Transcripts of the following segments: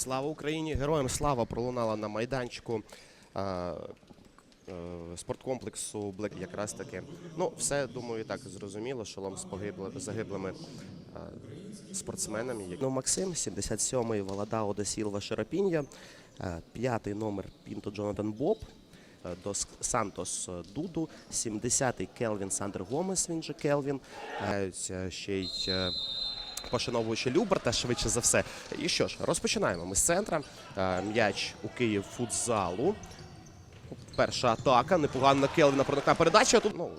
Слава Україні! Героям слава пролунала на майданчику е, е, спорткомплексу Блек. Якраз таки. Ну, все думаю, так зрозуміло. Шолом з погибли, загиблими е, спортсменами. Ну, Максим, 77-й Валадао де Сілва Шерапінья, е, п'ятий номер Пінто Джонатан Боб. Дос Сантос Дуду, 70-й Келвін Сандер Гомес, він же Келвін. Ще й е, пошановуючи Люберта, швидше за все. І що ж, розпочинаємо ми з центра. Е, М'яч у Київ футзалу. Перша атака, непогана Келвіна проникна передача. Тут ну,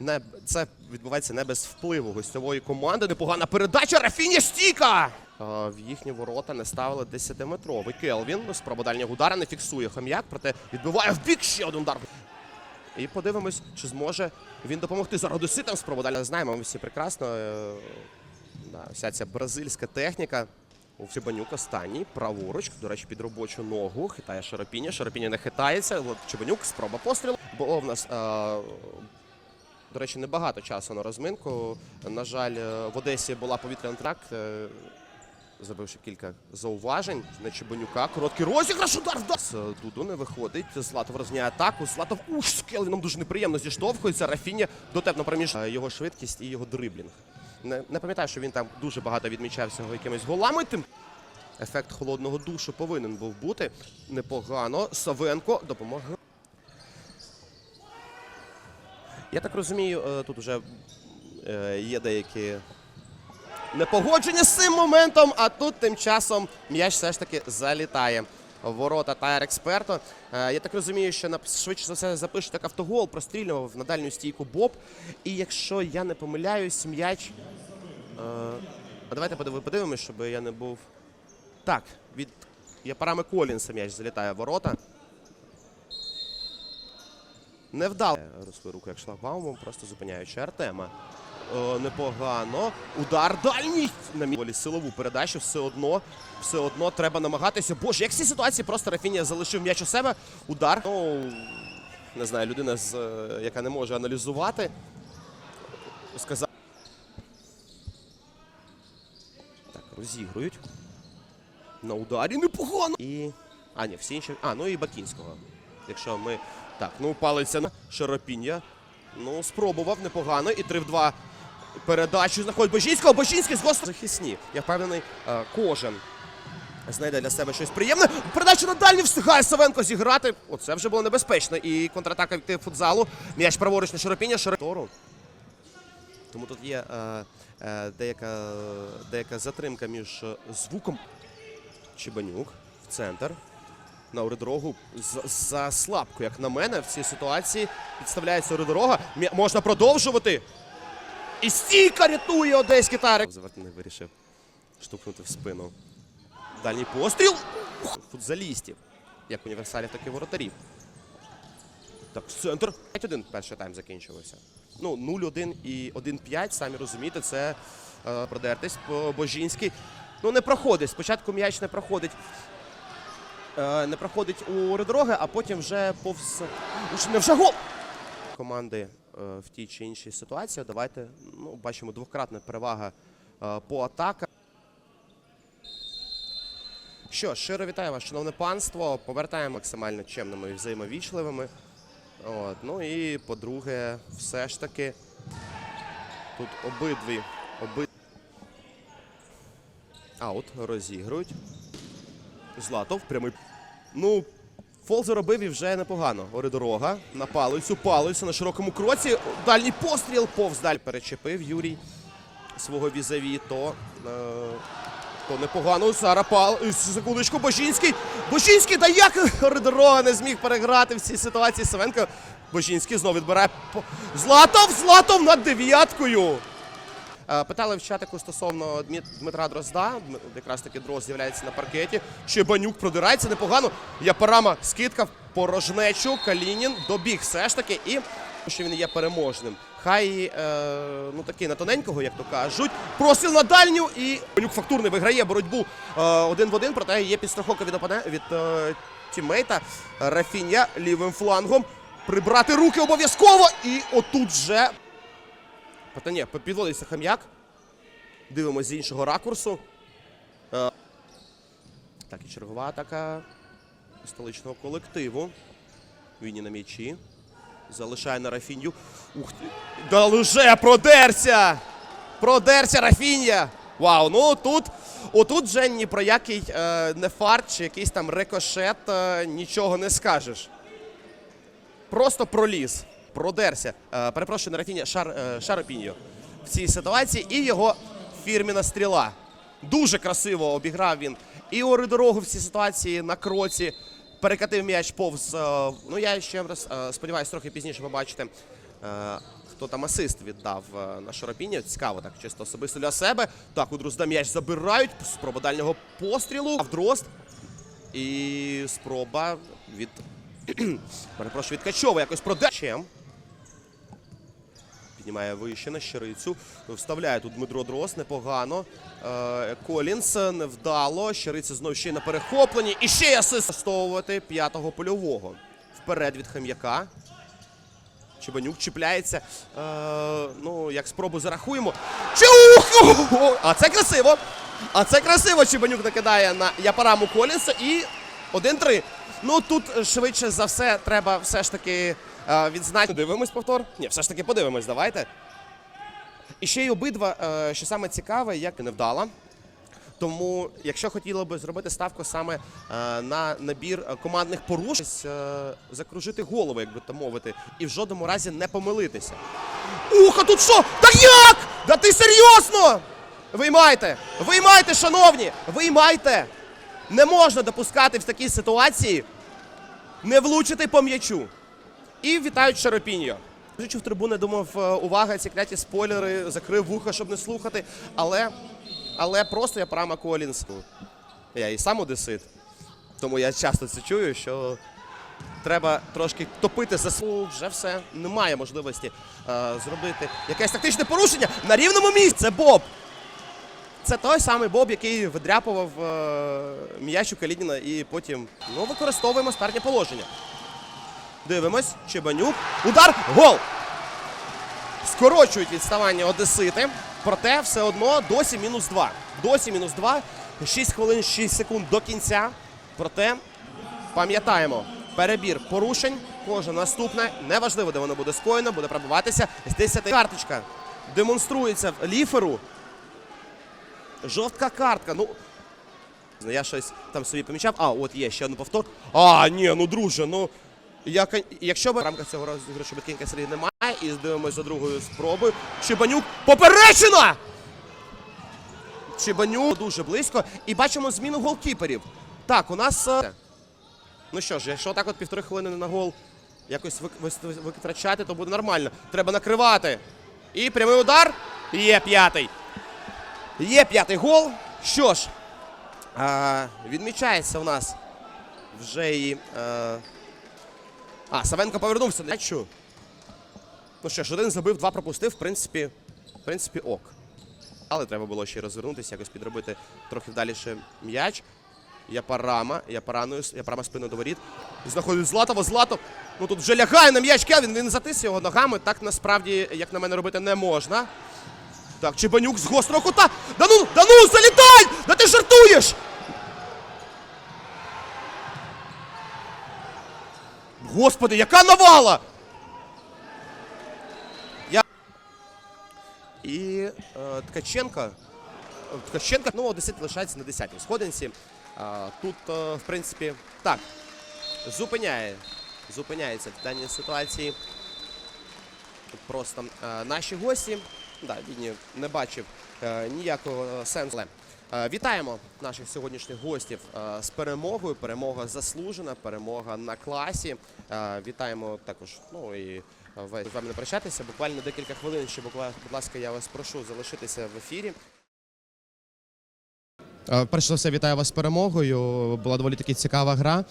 не, це відбувається не без впливу гостьової команди. Непогана передача. Рафіня стіка! Е, В їхні ворота не ставили 10-метровий Келвін. Спроба дальнього удара не фіксує хом'як, проте відбиває в бік ще один удар. І подивимось, чи зможе він допомогти зараз одеситам спроба далі. Знаємо ми всі прекрасно. Да, вся ця бразильська техніка. У Чебанюк останній, праворуч, до речі, під робочу ногу. Хитає Шарапіня. Шарапіня не хитається. От Чебанюк, спроба пострілу. Бо в нас, е, до речі, небагато часу на розминку. На жаль, е, в Одесі була повітряна тракт. Е, Забивши кілька зауважень на Чебанюка. Короткий розіграш, удар. З Дуду не виходить. Златов розняє атаку. Златов уж з Келвіном дуже неприємно зіштовхується. Рафіня дотепно проміж його швидкість і його дриблінг. Не, не пам'ятаю, що він там дуже багато відмічався якимись голами. Тим ефект холодного душу повинен був бути. Непогано. Савенко допомагає. Я так розумію, е, тут вже е, є деякі непогодження з цим моментом, а тут тим часом м'яч все ж таки залітає. Ворота Тайр Експерто. Е, Я так розумію, що швидше за все запишуть як автогол, прострілював на дальню стійку Боб. І якщо я не помиляюсь, м'яч. Е, А давайте подив- подивимось, щоб я не був. Так, від Япарами Колінса м'яч залітає в ворота. Невдало. Руслий руку як шлагбаумом, просто зупиняючи Артема. Е, непогано. Удар дальній. На мі- силову передачу все одно. Все одно треба намагатися. Боже, як в цій ситуації просто Рафінія залишив м'яч у себе. Удар. Ну, не знаю, людина, е, яка не може аналізувати. Сказав. Розігрують. На ударі непогано. І. А, ні, всі інші. А, ну і Бакінського. Якщо ми. Так, ну палиться на Шарапіння. Ну, спробував непогано. І 3 в 2 передачу знаходить Божінського. Божінський з гостро захисні. Я впевнений, е, кожен знайде для себе щось приємне. Передача на дальню встигає Савенко зіграти. Оце вже було небезпечно. І контратака від футзалу. М'яч праворуч на Шарапіння. Шарапіння. Тому тут є е, е, деяка, деяка затримка між звуком. Чебанюк в центр. На уридорогу за слабко, як на мене, в цій ситуації підставляється уридорога. М'я- Можна продовжувати. І стійка рятує одеський тарик. Завертник вирішив штовхнути в спину. Дальній постріл. Футзалістів. Як універсалів, так і воротарів. Так, центр. 5-1 перший тайм закінчився. Ну, 0-1 і 1-5, самі розумієте, це е, продертись. Бо- Божінський. Ну, не проходить. Спочатку м'яч не проходить. Е, не проходить у редороги, а потім вже повз. Уж не вже гол! Команди е, в тій чи іншій ситуації. Давайте ну, бачимо двократна перевага е, по атаках. Що, щиро вітаю вас, шановне панство. Повертаємо максимально чемними і взаємовічливими. От, ну і по-друге, все ж таки тут обидві оби... Аут розігрують. Златов прямий. Ну, фол заробив і вже непогано. Оридорога на палицю, палицю на широкому кроці. Дальній постріл повз даль перечепив Юрій свого візаві. То, е, то непогано. Зараз пал. е, Секундочку, Божінський. Божінський, та як Оридорога не зміг переграти в цій ситуації. Савенко. Божінський знову відбирає. Златов! Златов над дев'яткою! Е, Питали в чатику стосовно Дмитра Дрозда. Якраз таки Дрозд з'являється на паркеті. Чебанюк продирається непогано. Япарама скидка порожнечу. Калінін добіг все ж таки. І що він є переможним. Хай е, ну такий на тоненького, як то кажуть. Просил на дальню і Чебанюк фактурний виграє боротьбу е, один в один. Проте є підстраховка від опоне від е, тіммейта Рафіня лівим флангом. Прибрати руки обов'язково. І отут вже Проте підводиться хам'як. Дивимося з іншого ракурсу. Е, Так, і чергова атака столичного колективу. Він і на м'ячі. Залишає на Рафінью. Ух ти! Да вже продерся! Продерся Рафінья! Вау, ну тут, отут вже ні про який е, не фарт чи якийсь там рикошет е, нічого не скажеш. Просто проліз, продерся. Е, перепрошую на Рафіння Шар, е, Шаропіньо в цій ситуації і його фірміна стріла. Дуже красиво обіграв він і ори дорогу в цій ситуації на кроці. Перекатив м'яч повз. е, ну я ще раз е, сподіваюся, трохи пізніше побачите. е, Хто там асист віддав на Шарапіні. Цікаво, так чисто особисто для себе. Так, у Дрозда м'яч забирають. Спроба дальнього пострілу. Дрозд. І спроба від. Перепрошую, від Качова якось продачем. Піднімає вище на щирицю. Вставляє тут Дмитро Дрозд непогано. Е, Колінс невдало. Щириця знову ще й на перехопленні. І ще й асист п'ятого польового. Вперед від хам'яка. Чебанюк чіпляється. Е, ну, як спробу зарахуємо. Чух! А це красиво! А це красиво Чебанюк накидає на Япараму Колінса і 1-3. Ну тут швидше за все треба все ж таки е, відзначити. Дивимось повтор? Ні, все ж таки подивимось, давайте. І ще й обидва, е, що саме цікаве, як і невдала. Тому, якщо хотіли би зробити ставку саме е, на набір командних порушень, закружити голову, як би то мовити, і в жодному разі не помилитися. Ух, а тут що? Та як? Да ти серйозно? Виймайте! Виймайте, шановні! Виймайте! Не можна допускати в такій ситуації не влучити по м'ячу. І вітають Шаропіньо. Вже чув трибуни, думав, е, увага, ці кляті спойлери, закрив вуха, щоб не слухати. Але, але просто я прямо Колінс. Я і сам одесит. Тому я часто це чую, що треба трошки топити за свою. Вже все. Немає можливості е, зробити якесь тактичне порушення на рівному місці. Це Боб. Це той самий Боб, який видряпував е, м'яч у Калініна і потім ну, використовуємо стартні положення. Дивимось. Чебанюк. Удар. Гол! Скорочують відставання Одесити. Проте все одно досі мінус 2. Досі мінус 2. 6 хвилин 6 секунд до кінця. Проте пам'ятаємо, перебір порушень. Кожне наступне. Неважливо, де воно буде скоєно, буде пробиватися. З 10 карточка демонструється в ліферу. Жовтка картка. Ну, Я щось там собі помічав. А, от є ще один повтор. А, ні, ну друже, ну. Я, якщо в рамках цього розіграшу Беткінка серії немає, і здивимося за другою спробою. Чебанюк поперечена! Чебанюк дуже близько. І бачимо зміну голкіперів. Так, у нас. е, Ну що ж, якщо так от півтори хвилини на гол якось витрачати, то буде нормально. Треба накривати. І прямий удар. Є п'ятий. Є п'ятий гол. Що ж, а, відмічається у нас вже і. А, а Савенко повернувся. Не чу. Ну що ж, один забив, два пропустив, в принципі, в принципі, ок. Але треба було ще розвернутися, якось підробити трохи вдаліше м'яч. Япарама, Япараною, Япарама спину до воріт. Знаходить Златова, Златов. Ну тут вже лягає на м'яч Келвін, він затис його ногами. Так насправді, як на мене, робити не можна. Так, Чебанюк з гострого кута. Да ну, да ну, залітай! Да ти жартуєш! Господи, яка навала! Я... І е, Ткаченко. е, Ткаченко, ну, Одесит лишається на 10-й сходинці. А, тут, е, в принципі, так, зупиняє, зупиняється в даній ситуації. Тут просто е, наші гості. Да, він не бачив е, ніякого сенсу. Е, вітаємо наших сьогоднішніх гостів е, з перемогою. Перемога заслужена, перемога на класі. Е, вітаємо також. Ну і з вами не прощатися. Буквально декілька хвилин. Ще будь ласка, я вас прошу залишитися в ефірі. Перш за все, вітаю вас з перемогою. Була доволі таки цікава гра.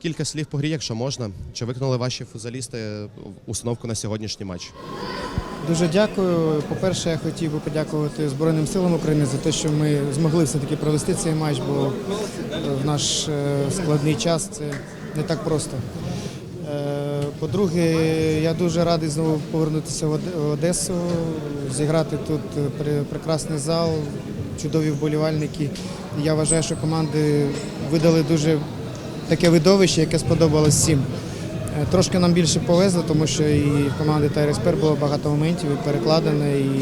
Е, Кілька слів по грі, якщо можна. Чи виконали ваші футзалісти установку на сьогоднішній матч? Дуже дякую. По-перше, я хотів би подякувати Збройним силам України за те, що ми змогли все-таки провести цей матч, бо е, в наш е, складний час це не так просто. Е, По-друге, я дуже радий знову повернутися в Одесу, зіграти тут е, прекрасний зал, чудові вболівальники. Я вважаю, що команди видали дуже таке видовище, яке сподобалось всім. Е, Трошки нам більше повезло, тому що і в команди Тайреспер було багато моментів і перекладене, і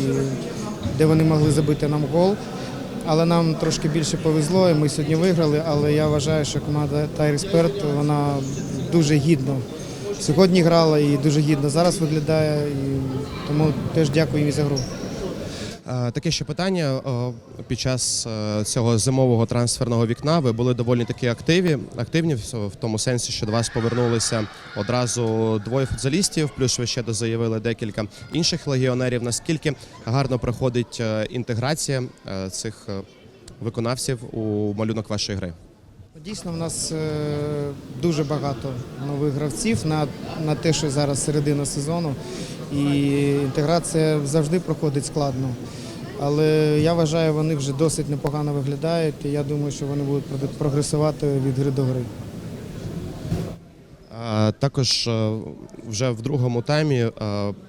де вони могли забити нам гол. Але нам трошки більше повезло, і ми сьогодні виграли. Але я вважаю, що команда Тайреспер вона дуже гідно сьогодні грала і дуже гідно зараз виглядає. І тому теж дякую їм за гру. Е, Таке ще питання. Під час е, цього зимового трансферного вікна ви були доволі таки активі, активні в тому сенсі, що до вас повернулися одразу двоє футзалістів, плюс ви ще дозаявили декілька інших легіонерів. Наскільки гарно проходить е, інтеграція е, цих е, виконавців у малюнок вашої гри? Дійсно, в нас е, дуже багато нових гравців на, на те, що зараз середина сезону, і інтеграція завжди проходить складно. Але я вважаю, вони вже досить непогано виглядають, і я думаю, що вони будуть прогресувати від гри до гри. Також е, вже в другому таймі е,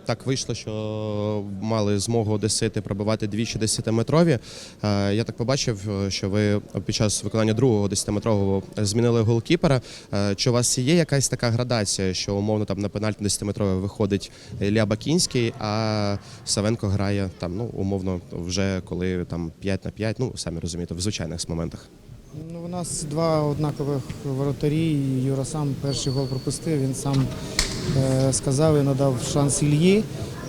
так вийшло, що мали змогу одесити пробивати двічі 10-метрові. Е, Я так побачив, що ви під час виконання другого 10-метрового змінили голкіпера. Чи у вас є якась така градація, що умовно там на пенальті 10-метровий виходить Ілля Бакінський, а Савенко грає там, ну умовно, вже коли там 5 на 5, ну самі розумієте, в звичайних моментах. Ну, у нас два однакових воротарі. Юра сам перший гол пропустив. Він сам е, сказав і надав шанс Ільї.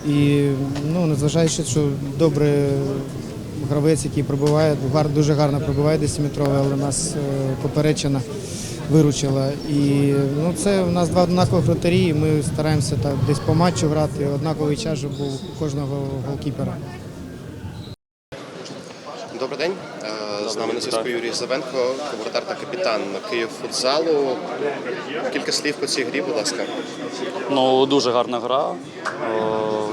І ну, незважаючи, що добре гравець, який пробиває, дуже гарно пробиває 10-метровий, але нас е, поперечина виручила. І ну, це у нас два однакових вратарі, і ми стараємося так десь по матчу грати. Однаковий час був у кожного голкіпера. Добрий день. Е, З нами на зв'язку Юрій Завенко, воротар та капітан Київ футзалу. Кілька слів по цій грі, будь ласка. Ну, дуже гарна гра.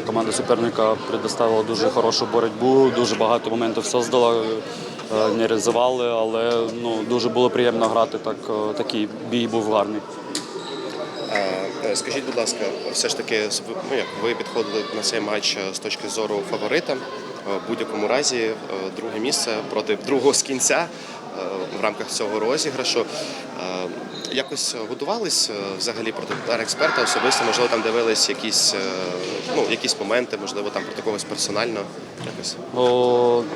Команда суперника предоставила дуже хорошу боротьбу, дуже багато моментів создала, е, не реалізували, але ну, дуже було приємно грати. Так, такий бій був гарний. Е, Скажіть, будь ласка, все ж таки, ну, як ви підходили на цей матч з точки зору фаворита. В будь-якому разі е, друге місце проти другого з кінця е, в рамках цього розіграшу. Е, Якось готувались взагалі проти експерта особисто, можливо, там дивились якісь, ну, якісь моменти, можливо, там проти когось персонально. Якось.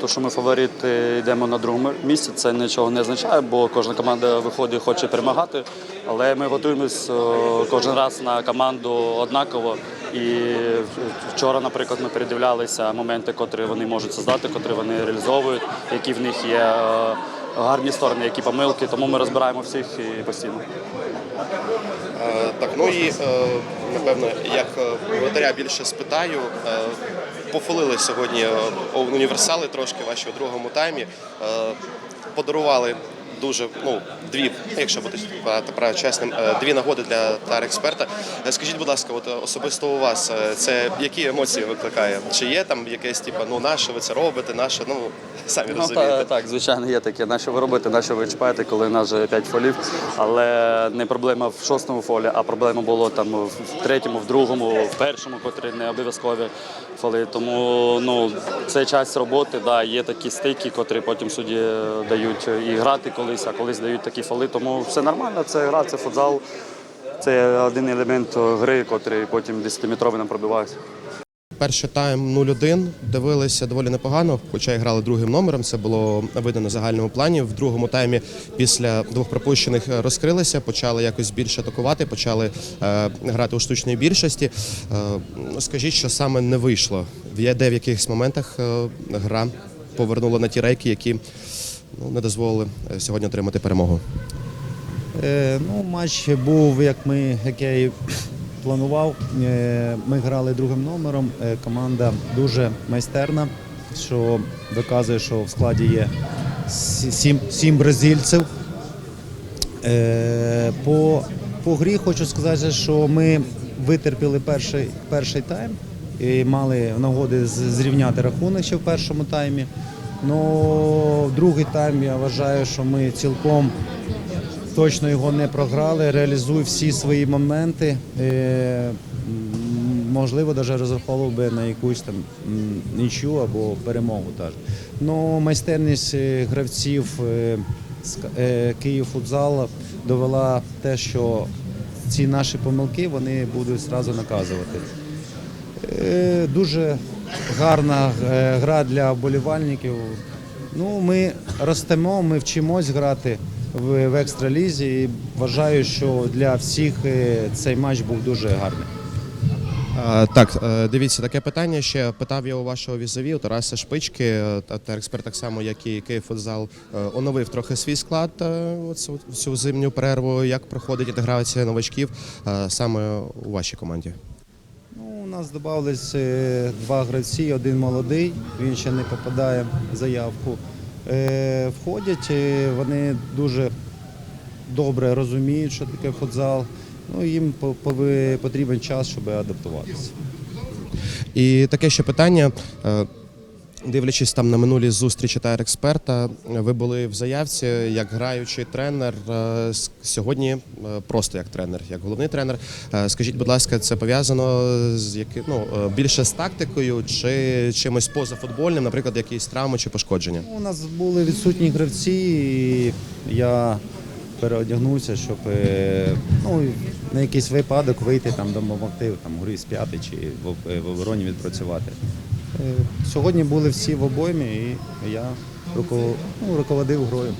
То, що ми фаворити йдемо на другому місці, це нічого не означає, бо кожна команда виходить хоче перемагати. Але ми готуємось кожен раз на команду однаково. І вчора, наприклад, ми передивлялися моменти, котрі вони можуть создати, котрі вони реалізовують, які в них є е, гарні сторони, які помилки. Тому ми розбираємо всіх і постійно. Е, Так, ну і е, напевно, як воротаря більше спитаю, пофолили сьогодні універсали трошки ваші у другому таймі. Подарували дуже, ну, дві, якщо бути чесним, е, дві нагоди для тар-експерта. Е, Скажіть, будь ласка, от е, особисто у вас це які емоції викликає? Чи є там якесь, типу, ну наше ви це робите, наше, ну самі Ну, розумієте. та, так, звичайно, є таке. На що ви робите, на що ви чіпаєте, коли у нас вже 5 фолів. Але не проблема в шостому фолі, а проблема була там в третьому, в другому, в першому, котрі не обов'язкові фоли. Тому ну, це часть роботи. Да, є такі стики, котрі потім судді дають і грати колись, а колись дають такі фоли. Тому все нормально, це гра, це футзал. Це один елемент гри, котрий потім 10-метровий нам пробивається. Перший тайм 0-1, дивилися доволі непогано, хоча і грали другим номером. Це було видно на загальному плані. В другому таймі після двох пропущених розкрилися, почали якось більше атакувати, почали е, грати у штучній більшості. Е, ну, скажіть, що саме не вийшло? Де в якихось моментах е, гра повернула на ті рейки, які ну, не дозволили е, сьогодні отримати перемогу. Е, ну, матч був, як, ми, як я і планував. Е, ми грали другим номером. Е, команда дуже майстерна, що доказує, що в складі є сі- сім, сім бразильців. Е, по, по грі хочу сказати, що ми витерпіли перший, перший тайм і мали нагоди зрівняти рахунок ще в першому таймі. Ну, другий тайм я вважаю, що ми цілком точно його не програли, реалізує всі свої моменти. Е, можливо, навіть розраховував би на якусь там нічю або перемогу. Теж. Ну, майстерність е, гравців е, Київ футзал довела те, що ці наші помилки вони будуть зразу наказувати. Дуже гарна е, гра для вболівальників. Ну, ми ростемо, ми вчимось грати в, екстралізі і вважаю, що для всіх е, цей матч був дуже гарний. Так, е, дивіться, таке питання ще питав я у вашого візові, у Тараса Шпички, та експерт так само, як і Київфутзал, е, оновив трохи свій склад цю зимню перерву. Як проходить інтеграція новачків саме у вашій команді? Нас додавались е, два гравці, один молодий, він ще не попадає в заявку. Е, Входять, е, вони дуже добре розуміють, що таке футзал. Ну, їм потрібен час, щоб адаптуватися. І таке ще питання. Дивлячись там на минулі зустрічі та експерта, ви були в заявці як граючий тренер. е, Сьогодні е, просто як тренер, як головний тренер. Е, Скажіть, будь ласка, це пов'язано з яки, ну, більше з тактикою чи чимось позафутбольним, наприклад, якісь травми чи пошкодження? Ну, У нас були відсутні гравці, і я переодягнувся, щоб ну, на якийсь випадок вийти там допомогти там, грі з п'яти чи в обороні відпрацювати. Е, Сьогодні були всі в обоймі, і я ну, руководив грою.